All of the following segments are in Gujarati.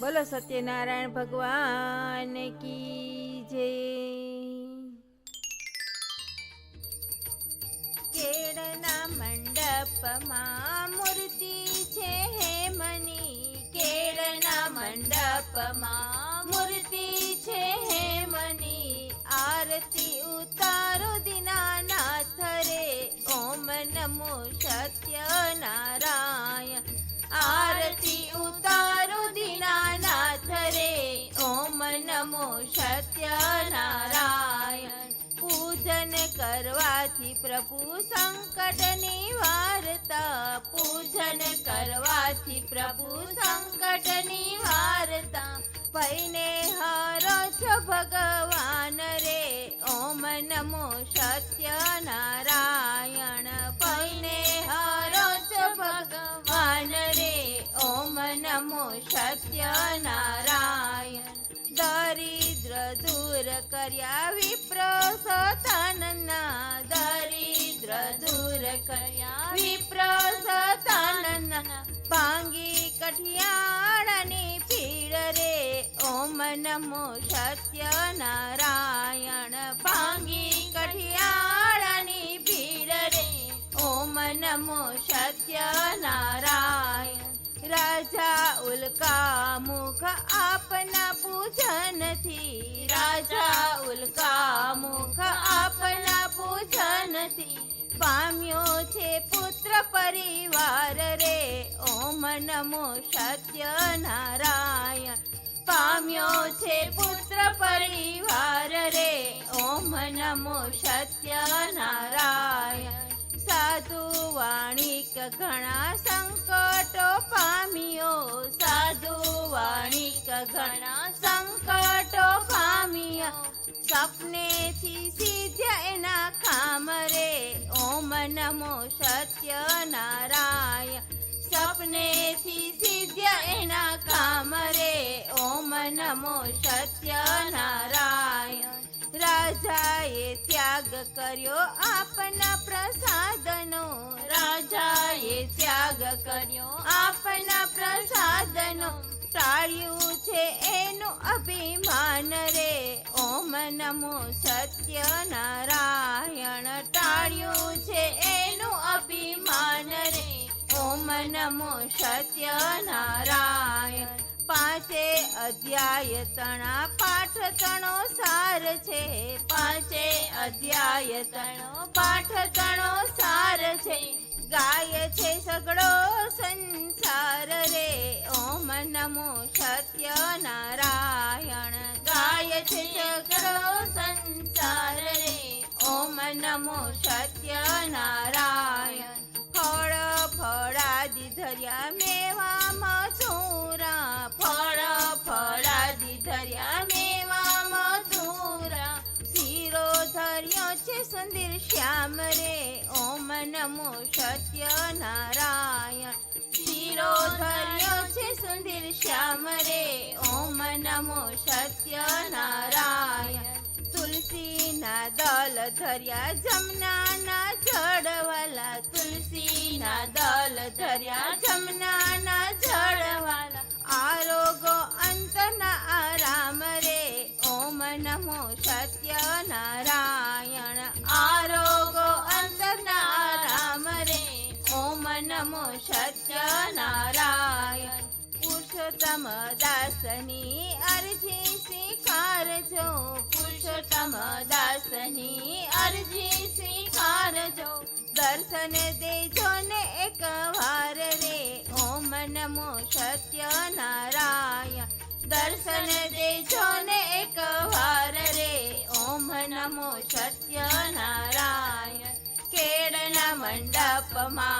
બોલો સત્યનારાયણ ભગવાન કી જય. કેળના મંડપમાં મૂર્તિ છે મની. કેળના મંડપમાં કરવાથી પ્રભુ સંકટ નિવારતા પૂજન કરવાથી પ્રભુ સંકટ નિવારતા પૈને હારો છો ભગવાન રે. ઓમ નમો સત્યનારાયણ. દૂર કર્યા વિપ્ર સતાનના દરિદ્ર દૂર કર્યા વિપ્ર સતાનના પાંગી કઠિયાળની પીડ રે ઓમ નમો સત્યનારાયણ પાંગી કઠિયાળની પીડ રે ઓમ નમો સત્યનારાયણ રાજા ઉલ્કા મુખ આપના પૂજનથી રાજા ઉલ્કા મુખ આપના પૂજનથી પામ્યો છે પુત્ર પરિવાર રે. ઓમ નમો સત્યનારાયણ. પામ્યો છે પુત્ર પરિવાર રે. ઓમ નમો સત્યનારાયણ. સાધુ વાણિક ઘણા સંકટો પામ્યો સાધુ વાણિક ઘણા સંકટો પામ્યા સપનેથી સીધ્યા એના કામ રે ઓમ નમો સત્યનારાયણ સપનેથી સીધ્યા એના કામ રે ઓમ નમો સત્યનારાયણ રાજાએ ત્યાગ કર્યો આપના પ્રસાદનો. રાજાએ ત્યાગ કર્યો આપના પ્રસાદનો. ટાળ્યું છે એનું અભિમાન રે. ઓમ નમો સત્યનારાયણ. ટાળ્યું છે એનું અભિમાન રે. ઓમ નમો સત્યનારાયણ. પાંચે અધ્યાય તણા, પાઠ તણો સાર છે, પાંચે અધ્યાય તણો પાઠ તણો સાર છે. ગાય છે સગડો સંસાર રે. ઓમ નમો સત્યનારાયણ. ગાય છે સગડો સંસાર રે. ઓમ નમો સત્યનારાયણ. ફળ ઓમ સત્ય નારાયણ શિરો ધર્યો છે સુંદર શ્યામ રે ઓમ નમો સત્ય સત્યનારાયણ તુલસીના દલ ધર્યા જમનાના જડવાલા તુલસીના દલ ધર્યા જમનાના नमो सत्य नारायण पुरुषोत्तम दानि अर्जि सिखारजो पुरुषोत्तमदानी अर्जि सिखारजो ने एक वार रे। ओम नमो सत्यनारायण। दर्शन दे एक वार रे। ओम नमो सत्यनारायण। नारायण केरला मा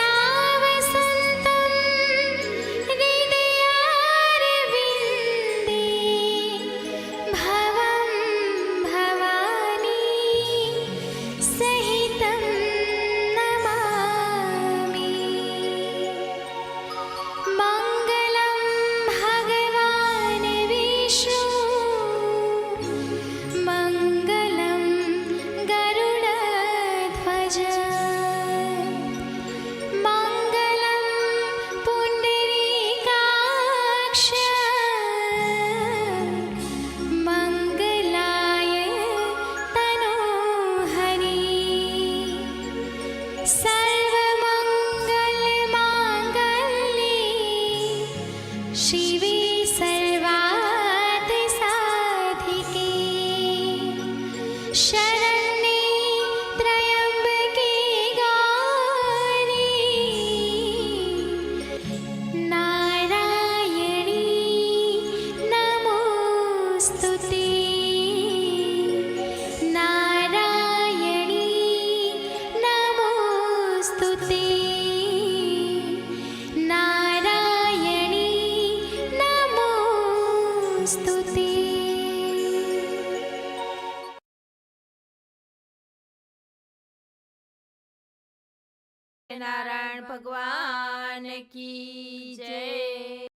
imagine નારાયણ ભગવાન કી જય